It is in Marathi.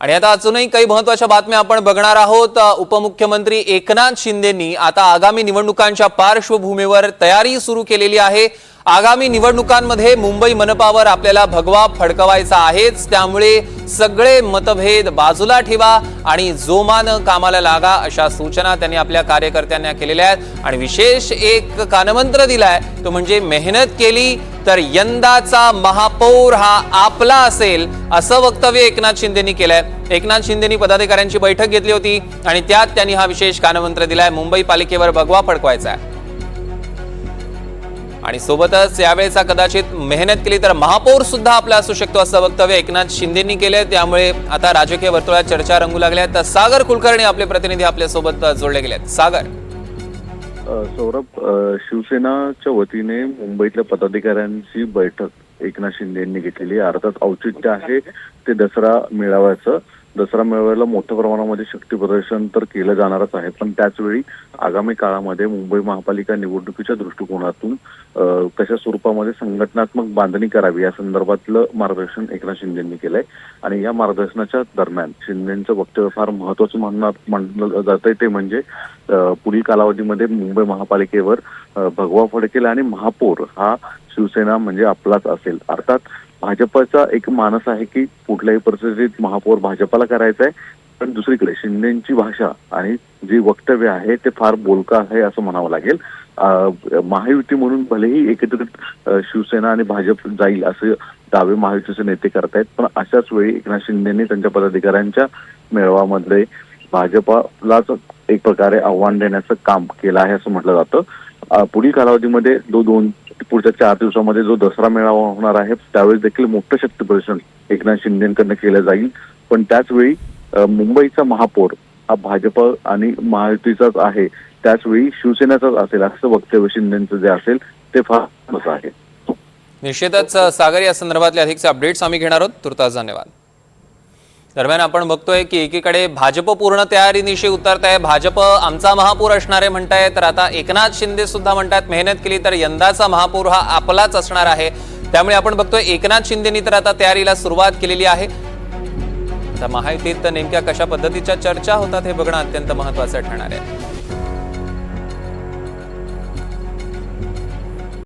आणि आता अजूनही काही महत्त्वाच्या बातम्या आपण बघणार आहोत. उपमुख्यमंत्री एकनाथ शिंदेंनी आता आगामी निवडणुकांच्या पार्श्वभूमीवर तयारी सुरू केलेली आहे. आगामी निवडणुकांमध्ये मुंबई मनपावर आपल्याला भगवा फडकवायचा आहेच. त्यामुळे सगळे मतभेद बाजूला ठेवा आणि जोमानं कामाला लागा अशा सूचना त्यांनी आपल्या कार्यकर्त्यांना केलेल्या आहेत. आणि विशेष एक कानमंत्र दिलाय तो म्हणजे मेहनत केली तर यंदाचा महापौर हा आपला असेल असं वक्तव्य एकनाथ शिंदेनी केलंय. एकनाथ शिंदेनी पदाधिकाऱ्यांची बैठक घेतली होती आणि त्यात त्यांनी हा विशेष कानमंत्र दिलाय मुंबई पालिकेवर भगवा फडकवायचा आहे. आणि सोबतच यावेळेचा कदाचित मेहनत केली तर महापौर सुद्धा आपला असू शकतो असं वक्तव्य एकनाथ शिंदेंनी केलंय. त्यामुळे आता राजकीय वर्तुळात चर्चा रंगू लागल्या आहेत. तर सागर कुलकर्णी आपले प्रतिनिधी आपल्यासोबत जोडले गेले सागर. सौरभ शिवसेनाच्या वतीने मुंबईतल्या पदाधिकाऱ्यांची बैठक एकनाथ शिंदे यांनी घेतलेली अर्थात औचित्य आहे ते दसरा मेळाव्याचं. दसरा मेळाव्याला मोठ्या प्रमाणामध्ये शक्ती प्रदर्शन तर केलं जाणारच आहे. पण त्याचवेळी आगामी काळामध्ये मुंबई महापालिका निवडणुकीच्या दृष्टिकोनातून कशा स्वरूपामध्ये संघटनात्मक बांधणी करावी या संदर्भातलं मार्गदर्शन एकनाथ शिंदेंनी केलंय. आणि या मार्गदर्शनाच्या दरम्यान शिंदेचं वक्तव्य फार महत्वाचं म्हणणार म्हणलं जातंय ते म्हणजे पुढील कालावधीमध्ये मुंबई महापालिकेवर भगवा फडकेल आणि महापौर हा शिवसेना म्हणजे आपलाच असेल. अर्थात भाजपचा एक मानस आहे की कुठल्याही परिस्थितीत महापौर भाजपाला करायचा आहे पण दुसरीकडे शिंदेची भाषा आणि जे वक्तव्य आहे ते फार बोलका आहे असं म्हणावं लागेल. महायुती म्हणून भलेही एकत्रित शिवसेना आणि भाजप जाईल असे दावे महायुतीचे नेते करतायत पण अशाच वेळी एकनाथ शिंदेनी त्यांच्या पदाधिकाऱ्यांच्या मेळाव्यामध्ये भाजपालाच एक प्रकारे आव्हान देण्याचं काम केलं आहे असं म्हटलं जातं. पुढील कालावधीमध्ये दो दोन पुढच्या चार दिवसामध्ये जो दसरा मेळावा होणार आहे त्यावेळेस देखील मोठं शक्ती प्रदर्शन एकनाथ शिंदेकडनं केलं जाईल. पण त्याच वेळी मुंबईचा महापौर हा भाजप आणि महायुतीचाच आहे. त्याचवेळी शिवसेनेचाच असेल असं वक्तव्य शिंदेचं जे असेल ते फार महत्त्वाचं आहे. निश्चितच सागर या संदर्भातले अधिकचे अपडेट्स आम्ही घेणार आहोत. तुर्तास धन्यवाद. दरम्यान आपण बघतोय की एकीकडे भाजप पूर्ण तयारीनिशी उतरत आहे भाजप आमचा महापूर असणार आहे म्हणताय तर आता एकनाथ शिंदे सुद्धा म्हणतात मेहनत केली तर यंदाचा महापूर हा आपलाच असणार आहे. त्यामुळे आपण बघतोय एकनाथ शिंदेनी तर आता तयारीला सुरुवात केलेली आहे. आता महायुतीत नेमक्या कशा पद्धतीच्या चर्चा होतात हे बघणं अत्यंत महत्वाचं ठरणार आहे.